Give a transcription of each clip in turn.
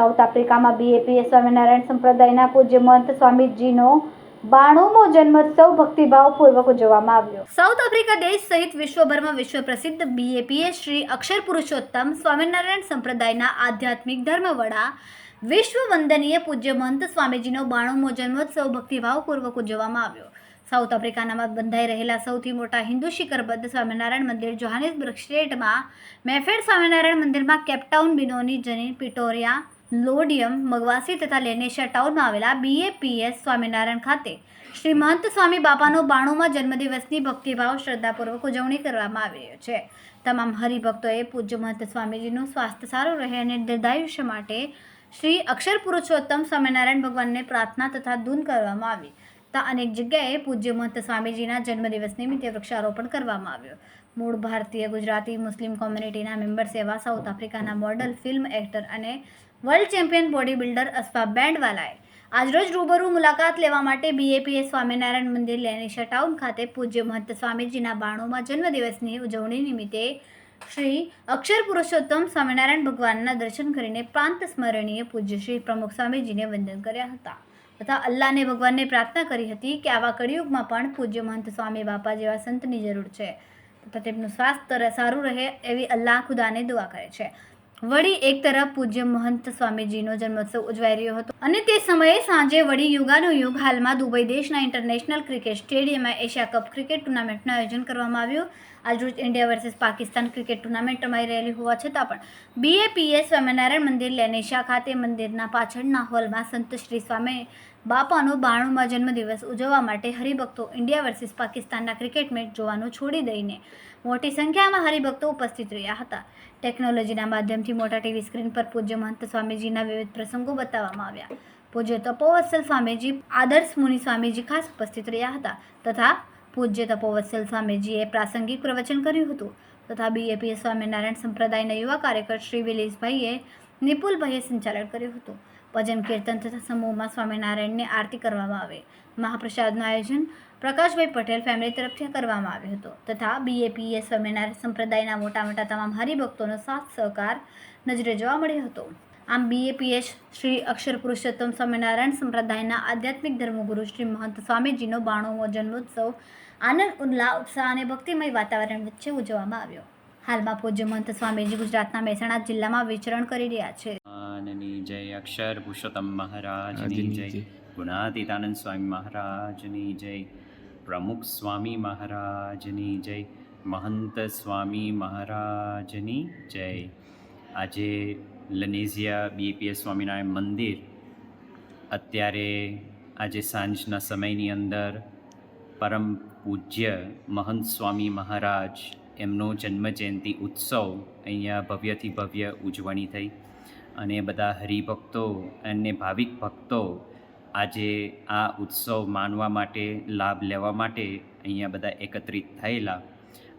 South આફ્રિકામાં બીએપીએ સ્વામિનારાયણ સંપ્રદાયના પૂજ્ય મહંત સ્વામીજીનો બાણુમો જન્મોત્સવ ભક્તિભાવપૂર્વક ઉજવવામાં આવ્યો. સાઉથ આફ્રિકા દેશ સહિત વિશ્વભરમાં વિશ્વ પ્રસિદ્ધ બીએપીએ શ્રી અક્ષર પુરુષોત્તમ સ્વામિનારાયણ સંપ્રદાયના આધ્યાત્મિક ધર્મવડા વિશ્વ વંદનીય પૂજ્ય મહંત સ્વામીજીનો બાણુમો જન્મોત્સવ ભક્તિભાવપૂર્વક ઉજવવામાં આવ્યો. સાઉથ આફ્રિકાનામાં બંધાઈ રહેલા સૌથી મોટા હિન્દુ શિખરબદ્ધ સ્વામિનારાયણ મંદિર જોહાનિસબર્ગ સ્ટેટમાં મેફેડ સ્વામિનારાયણ મંદિરમાં કેપટાઉન બિનોની જની પિટોરિયા લોડિયમ મગવાસી તથા લેનેશા ટાઉનમાં આવેલા બીએપીએસ સ્વામિનારાયણ ખાતે શ્રી મહંત સ્વામી બાપાનો બાણુંમાં જન્મદિવસની ભક્તિભાવ શ્રદ્ધાપૂર્વક ઉજવણી કરવામાં આવી રહ્યો છે. તમામ હરિભક્તોએ પૂજ્ય મહંત સ્વામીજીનું સ્વાસ્થ્ય સારું રહે અને દીર્ઘાયુષ્ય માટે શ્રી અક્ષર પુરુષોત્તમ સ્વામિનારાયણ ભગવાનને પ્રાર્થના તથા ધૂન કરવામાં આવી. તથા અનેક જગ્યાએ પૂજ્ય મહંત સ્વામીજીના જન્મદિવસ નિમિત્તે વૃક્ષારોપણ કરવામાં આવ્યું. મૂળ ભારતીય ગુજરાતી મુસ્લિમ કોમ્યુનિટીના મેમ્બર્સ એવા સાઉથ આફ્રિકાના મોડલ ફિલ્મ એક્ટર અને world champion body builder Asfa બેન્ડવાલાએ આજરોજ રૂબરૂ મુલાકાત લેવા માટે બીએપીએ સ્વામિનારાયણ મંદિર લેનિશા ટાઉન ખાતે પૂજ્ય મહંત સ્વામીજીના બાણોમાં જન્મદિવસની ઉજવણી નિમિત્તે શ્રી અક્ષર પુરુષોત્તમ સ્વામિનારાયણ ભગવાનના દર્શન કરીને પ્રાંત સ્મરણીય પૂજ્ય શ્રી પ્રમુખ સ્વામીજીને વંદન કર્યા હતા તથા અલ્લાહને ભગવાનને પ્રાર્થના કરી હતી કે આવા કળિયુગમાં પણ પૂજ્ય મહંત સ્વામી બાપા જેવા સંતની જરૂર છે. તેમનું સ્વાસ્થ્ય સારું રહે એવી અલ્લાહ ખુદાને દુઆ કરે છે. વળી એક તરફ પૂજ્ય મહંત સ્વામીજીનો જન્મોત્સવ ઉજવાઈ રહ્યો હતો અને તે સમયે સાંજે વળી યુગાનો યુગ હાલમાં દુબઈ દેશના ઇન્ટરનેશનલ ક્રિકેટ સ્ટેડિયમમાં એશિયા કપ ક્રિકેટ ટુર્નામેન્ટનું આયોજન કરવામાં આવ્યું. આજરોજ India versus Pakistan cricket tournament રમાઈ રહેલી હોવા છતાં પણ બીએપીએ સ્વામિનારાયણ મંદિર લેનેશા ખાતે મંદિરના પાછળના હોલમાં સંત શ્રી સ્વામી બાપાનો બાણુંમાં જન્મદિવસ ઉજવવા માટે હરિભક્તો ઇન્ડિયા વર્સેસ પાકિસ્તાનના ક્રિકેટ મેચ જોવાનું છોડી દઈને મોટી સંખ્યામાં હરિભક્તો ઉપસ્થિત રહ્યા હતા. ટેકનોલોજીના માધ્યમથી મોટા ટીવી સ્ક્રીન પર પૂજ્ય મહંત સ્વામીજીના વિવિધ પ્રસંગો બતાવવામાં આવ્યા. પૂજ્ય તપોવત્સલ સ્વામીજી, આદર્શ મુનિ સ્વામીજી ખાસ ઉપસ્થિત રહ્યા હતા તથા પૂજ્ય તપોવત્સલ સ્વામીજીએ પ્રાસંગિક પ્રવચન કર્યું હતું. તથા બીએપીએ સ્વામિનારાયણ સંપ્રદાયના યુવા કાર્યકર શ્રી વિલેશભાઈએ નિપુલભાઈએ સંચાલન કર્યું હતું. ભજન કીર્તન તથા સમૂહમાં સ્વામિનારાયણની આરતી કરવામાં આવે. મહાપ્રસાદનું આયોજન પ્રકાશભાઈ પટેલ ફેમિલી તરફથી કરવામાં આવ્યું હતું. તથા બીએપીએ સ્વામિનારાયણ સંપ્રદાયના મોટા મોટા તમામ હરિભક્તોનો સાથ સહકાર નજરે જોવા મળ્યો હતો. આમ બીએપીએસ શ્રી અક્ષર પુરુષોત્તમ સ્વામિનારાયણ સંપ્રદાયના આધ્યાત્મિક ધર્મગુરુ શ્રી મહંત સ્વામીજીનો બાણુમો જન્મોત્સવ આનંદ ઉલ્લાહ ઉત્સાહ અને ભક્તિમય વાતાવરણ વચ્ચે ઉજવવામાં આવ્યો. હાલમાં પૂજ્ય મહંત સ્વામીજી ગુજરાતના મહેસાણા જિલ્લામાં વિચરણ કરી રહ્યા છે. જય અક્ષર પુરુષોત્તમ મહારાજની જય. ગુણાતીતાનંદ સ્વામી મહારાજની જય. પ્રમુખ સ્વામી મહારાજની જય. મહંત સ્વામી મહારાજની જય. આજે લનેઝિયા બીએપીએસ સ્વામિનારાયણ મંદિર, અત્યારે આજે સાંજના સમયની અંદર પરમ પૂજ્ય મહંત સ્વામી મહારાજ એમનો જન્મજયંતિ ઉત્સવ અહીંયા ભવ્યથી ભવ્ય ઉજવણી થઈ અને બધા હરિભક્તો અને ભાવિક ભક્તો આજે આ ઉત્સવ માનવા માટે, લાભ લેવા માટે અહીંયા બધા એકત્રિત થયેલા.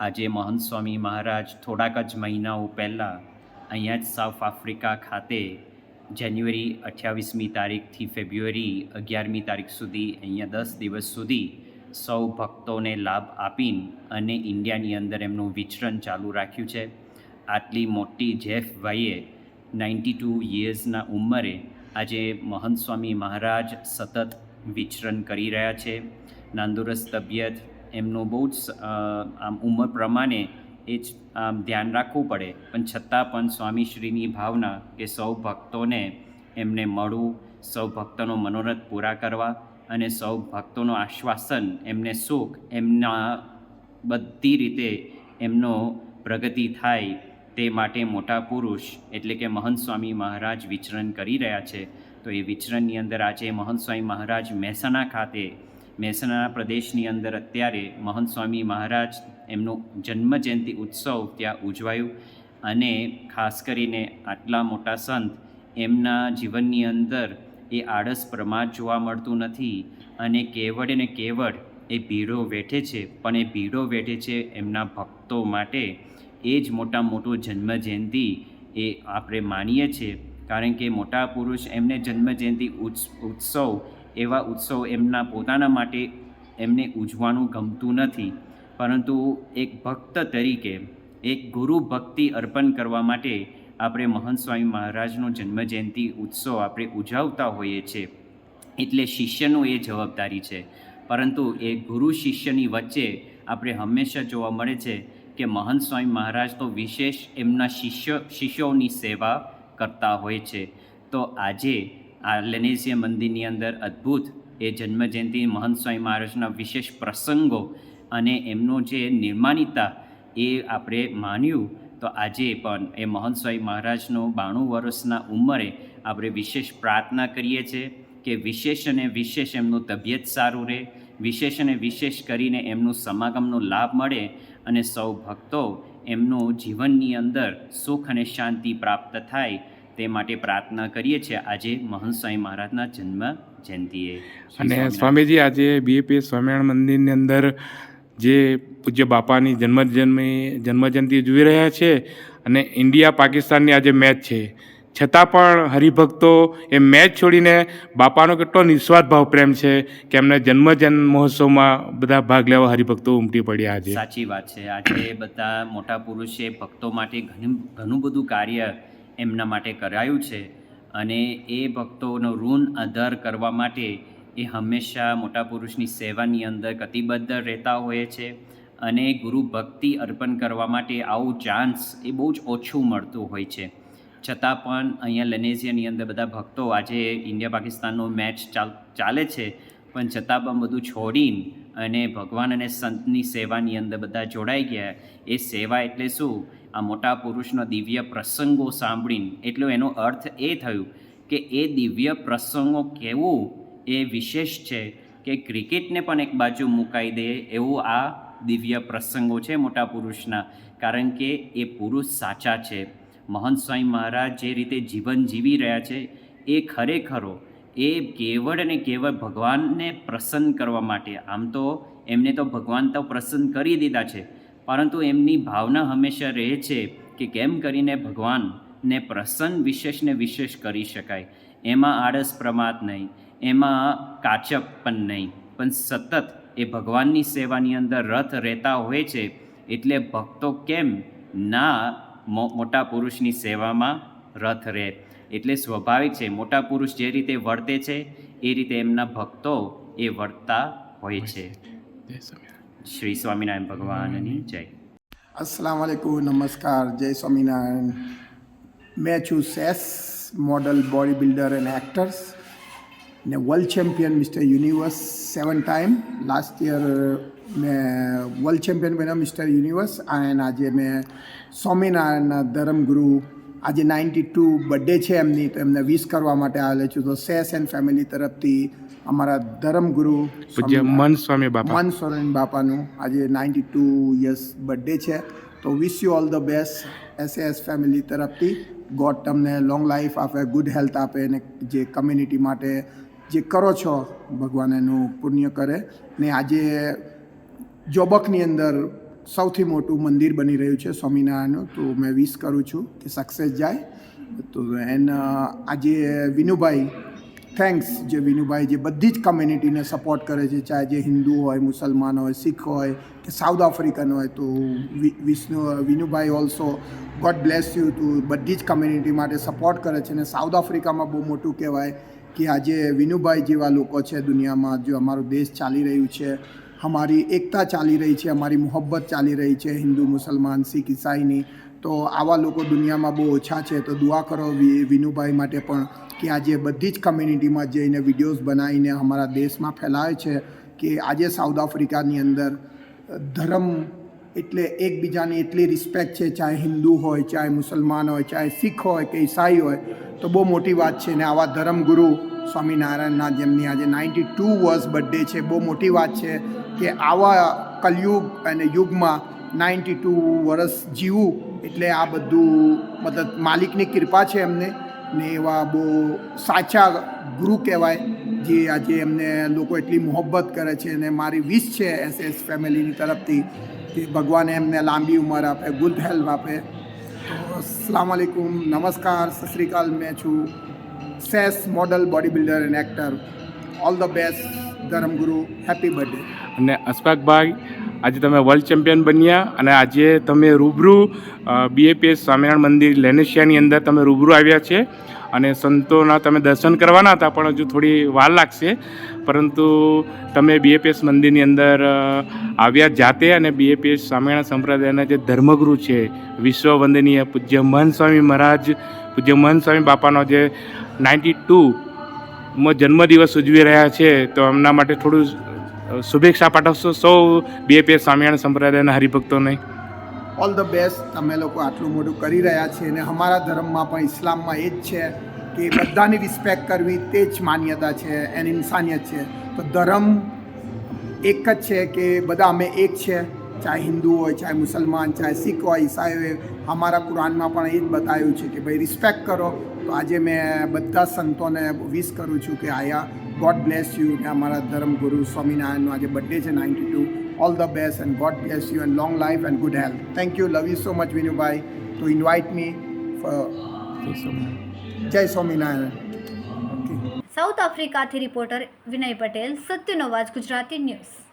આજે મહંત સ્વામી મહારાજ થોડાક જ મહિનાઓ પહેલાં અહીંયા જ સાઉથ આફ્રિકા ખાતે જાન્યુઆરી અઠ્યાવીસમી તારીખથી ફેબ્રુઆરી અગિયારમી તારીખ સુધી, અહીંયા દસ દિવસ સુધી સૌ ભક્તોને લાભ આપીને અને ઇન્ડિયાની અંદર એમનું વિચરણ ચાલુ રાખ્યું છે. આટલી મોટી જેફભાઈએ નાઇન્ટી ટુ યર્સના ઉંમરે આજે મહંત સ્વામી મહારાજ સતત વિચરણ કરી રહ્યા છે. નાંદુરસ્ત તબિયત, એમનું બહુ જ આમ ઉંમર પ્રમાણે એ જ ધ્યાન રાખવું પડે. પણ છતાં પણ સ્વામીશ્રીની ભાવના કે સૌ ભક્તોને એમને મળવું, સૌ ભક્તોનો મનોરથ પૂરા કરવા અને સૌ ભક્તોનું આશ્વાસન, એમને સુખ, એમના બધી રીતે એમનો પ્રગતિ થાય તે માટે મોટા પુરુષ, એટલે કે મહંત સ્વામી મહારાજ વિચરણ કરી રહ્યા છે. તો એ વિચરણની અંદર આજે મહંત સ્વામી મહારાજ મહેસાણા ખાતે, મહેસાણા પ્રદેશની અંદર અત્યારે મહંત સ્વામી મહારાજ એમનું જન્મજયંતિ ઉત્સવ ત્યાં ઉજવાયું અને ખાસ કરીને આટલા મોટા સંત એમના જીવનની અંદર એ આળસ પ્રમાદ જોવા મળતું નથી અને કેવળ ને કેવળ એ ભીડો વેઠે છે, પણ એ ભીડો વેઠે છે એમના ભક્તો માટે એ જ મોટા મોટું જન્મજયંતિ એ આપણે માનીએ છીએ. કારણ કે મોટા પુરુષ એમને જન્મજયંતિ ઉત્સ- ઉત્સવ એવા ઉત્સવ એમના પોતાના માટે એમને ઉજવાનું ગમતું નથી. પરંતુ એક ભક્ત તરીકે, એક ગુરુ ભક્તિ અર્પણ કરવા માટે આપણે મહંત સ્વામી મહારાજનો જન્મજયંતિ ઉત્સવ આપણે ઉજવતા હોઈએ છીએ. એટલે શિષ્યનું એ જવાબદારી છે. પરંતુ એ ગુરુ શિષ્યની વચ્ચે આપણે હંમેશા જોવા મળે છે કે મહંત સ્વામી મહારાજ તો વિશેષ એમના શિષ્ય, શિષ્યોની સેવા કરતા હોય છે. તો આજે આ લેનેસિયા મંદિરની અંદર અદ્ભુત એ જન્મજયંતિ મહંત સ્વામી મહારાજના વિશેષ પ્રસંગો અને એમનો જે નિર્માણિતા એ આપણે માન્યું તો આજે પણ એ મહંત સ્વાઈ મહારાજનો બાણું વર્ષના ઉંમરે આપણે વિશેષ પ્રાર્થના કરીએ છીએ કે વિશેષ અને વિશેષ એમનું તબિયત સારું રહે વિશેષ અને વિશેષ કરીને એમનું સમાગમનો લાભ મળે અને સૌ ભક્તો એમનું જીવનની અંદર સુખ અને શાંતિ પ્રાપ્ત થાય તે માટે પ્રાર્થના કરીએ છીએ. આજે મહંત સ્વામી મહારાજના જન્મ જયંતિએ. અને સ્વામીજી આજે બીએપી સ્વામિનારાયણ મંદિરની અંદર જે પૂજ્ય બાપાની જન્મ જન્મી જન્મજયંતિ ઉજવી રહ્યા છે અને ઇન્ડિયા પાકિસ્તાનની આજે મેચ છે. છતાં પણ હરિભક્તો એ મેચ છોડીને બાપાનો કેટલો નિસ્વાર્થ ભાવ પ્રેમ છે કે એમને જન્મજન્મ મહોત્સવમાં બધા ભાગ લેવા હરિભક્તો ઉમટી પડ્યા આજે. સાચી વાત છે. આજે બધા મોટા પુરુષે ભક્તો માટે ઘણું ઘણું બધું કાર્ય એમના માટે કરાયું છે અને એ ભક્તોનો ઋણ આધાર કરવા માટે એ હંમેશા મોટા પુરુષની સેવાની અંદર કતિબદ્ધ રહેતા હોય છે અને ગુરુ ભક્તિ અર્પણ કરવા માટે આવું ચાન્સ એ બહુ જ ઓછું મળતું હોય છે. છતાં પણ અહીંયા લેનેઝિયાની અંદર બધા ભક્તો આજે ઇન્ડિયા પાકિસ્તાનનો મેચ ચાલ, ચાલે છે. પણ છતાં પણ બધું છોડીને અને ભગવાન અને સંતની સેવાની અંદર બધા જોડાઈ ગયા. એ સેવા એટલે શું? આ મોટા પુરુષનો દિવ્ય પ્રસંગો સાંભળીને. એટલો એનો અર્થ એ થયું કે એ દિવ્ય પ્રસંગો કેવું એ વિશેષ છે કે ક્રિકેટને પણ એક બાજુ મુકાઈ દે એવું આ દિવ્ય પ્રસંગો છે મોટા પુરુષના. કારણ કે એ પુરુષ સાચા છે. મહંત સ્વામી મહારાજ જે રીતે જીવન જીવી રહ્યા છે, એ ખરેખરો એ કેવળ અને કેવળ ભગવાનને પ્રસન્ન કરવા માટે, આમ તો એમને તો ભગવાન તો પ્રસન્ન કરી દીધા છે. પરંતુ એમની ભાવના હંમેશા રહે છે કે કેમ કરીને ભગવાનને પ્રસન્ન વિશેષને વિશેષ કરી શકાય? એમાં આળસ પ્રમાદ નહીં. એમાં કાચક પણ નહીં પણ સતત એ ભગવાનની સેવાની અંદર રથ રહેતા હોય છે એટલે ભક્તો કેમ ના મોટા પુરુષની સેવામાં રથ રહે? એટલે સ્વાભાવિક છે મોટા પુરુષ જે રીતે વર્તે છે એ રીતે એમના ભક્તો એ વર્તા હોય છે. શ્રી સ્વામિનારાયણ ભગવાનની જય. અસલામ વાલેકુમ નમસ્કાર જય સ્વામિનારાયણ. મેં છું cess model body builder and actors. ને world champion mister universe seven time last year મેં વર્લ્ડ ચેમ્પિયન બન્યા મિસ્ટર યુનિવર્સ એન્ડ આજે મેં સ્વામિનારાયણના ધર્મગુરુ આજે નાઇન્ટી ટુ બર્થડે છે એમની તો એમને વિશ કરવા માટે આવેલો છું. તો સેસ એન્ડ ફેમિલી તરફથી અમારા ધર્મગુરુ મન સ્વામી બાપા. મન સ્વામી બાપાનું આજે નાઇન્ટી ટુ યર્સ બર્થડે છે. તો wish you all the best SS family તરફથી. ગોડ તમને લોંગ લાઈફ આપે ગુડ હેલ્થ આપે અને જે કમ્યુનિટી માટે જે કરો છો ભગવાન એનું પુણ્ય કરે ને આજે જોબકની અંદર સૌથી મોટું મંદિર બની રહ્યું છે સ્વામિનારાયણનું, તો મેં વિશ કરું છું કે સક્સેસ જાય. તો એન આજે વિનુભાઈ થેન્ક્સ જે વિનુભાઈ જે બધી જ કમ્યુનિટીને સપોર્ટ કરે છે, ચાહે જે હિન્દુ હોય, મુસલમાન હોય, શીખ હોય કે સાઉથ આફ્રિકન હોય, તો Vishnu Vinubhai also god bless you તું બધી જ કમ્યુનિટી માટે સપોર્ટ કરે છે અને સાઉથ આફ્રિકામાં બહુ મોટું કહેવાય. કે આજે વિનુભાઈ જેવા લોકો છે દુનિયામાં, જો અમારો દેશ ચાલી રહ્યું છે, અમારી એકતા ચાલી રહી છે, અમારી મોહબ્બત ચાલી રહી છે, હિન્દુ, મુસલમાન, શીખ, ઈસાઈની, તો આવા લોકો દુનિયામાં બહુ ઓછા છે. તો દુઆ કરો વિનુભાઈ માટે પણ કે આજે બધી જ કમ્યુનિટીમાં જઈને વિડીયોઝ બનાવીને અમારા દેશમાં ફેલાવે છે કે આજે સાઉથ આફ્રિકાની અંદર ધર્મ એટલે એકબીજાની એટલી રિસ્પેક્ટ છે, ચાહે હિન્દુ હોય, ચાહે મુસલમાન હોય, ચાહે શીખ હોય કે ઈસાઈ હોય, તો બહુ મોટી વાત છે. ને આવા ધર્મગુરુ સ્વામિનારાયણના જેમની આજે નાઇન્ટી ટુ વર્ષ બર્થડે છે, બહુ મોટી વાત છે કે આવા કલયુગ અને યુગમાં નાઇન્ટી ટુ વર્ષ જીવવું એટલે આ બધું મતલબ માલિકની કૃપા છે એમને. ને એવા બહુ સાચા ગુરુ કહેવાય, જે આજે એમને લોકો એટલી મોહબ્બત કરે છે. અને મારી વિશ છે એસ એસ ફેમિલીની તરફથી કે ભગવાન એમને લાંબી ઉંમર આપે ગુડ હેલ્થ આપે. તો અસલામ વાલેકુમ નમસ્કાર શ્રી મેં છું cess model body builder and actor all the best ધર્મગુરુ happy birthday અને અશફાકભાઈ, આજે તમે વર્લ્ડ ચેમ્પિયન બન્યા અને આજે તમે રૂબરૂ બીએપીએસ સ્વામિનારાયણ મંદિર લેનેશિયાની અંદર તમે રૂબરૂ આવ્યા છે. અને સંતોના તમે દર્શન કરવાના હતા, પણ હજુ થોડી વાર લાગશે. પરંતુ તમે બીએપીએસ મંદિરની અંદર આવ્યા જાતે અને બીએપીએસ સ્વામિનારાયણ સંપ્રદાયના જે ધર્મગુરુ છે વિશ્વ વંદનીય પૂજ્ય મહંત સ્વામી મહારાજ, પૂજ્ય મહંત સ્વામી બાપાનો જે નાઇન્ટી ટુમાં જન્મદિવસ ઉજવી રહ્યા છે, તો એમના માટે થોડું શુભેચ્છા પાઠવશો સૌ બીએપીએસ સ્વામિનારાયણ સંપ્રદાયના હરિભક્તોને? ઓલ ધ બેસ્ટ તમે લોકો આટલું મોટું કરી રહ્યા છે અને અમારા ધર્મમાં પણ ઇસ્લામમાં એ જ છે. કે બધાની રિસ્પેક્ટ કરવી તે જ માન્યતા છે, એની ઇન્સાનિયત છે. તો ધર્મ એક જ છે કે બધા અમે એક છે, ચાહે હિન્દુ હોય, ચાહે મુસલમાન, ચાહે શીખ હોય, ઈસાઈ હોય, અમારા કુરાનમાં પણ એ જ બતાવ્યું છે કે ભાઈ રિસ્પેક્ટ કરો. તો આજે મેં બધા સંતોને વિશ કરું છું કે આયા ગોડ બ્લેસ યુ કે અમારા ધર્મગુરુ સ્વામિનારાયણનો આજે બર્થડે છે ninety two all the best and god bless you and long life and good health thank you love you so much Vinubhai to invite me Jai Swaminarayan. South આફ્રિકાથી reporter Vinay Patel સત્યનો વાજ Gujarati news.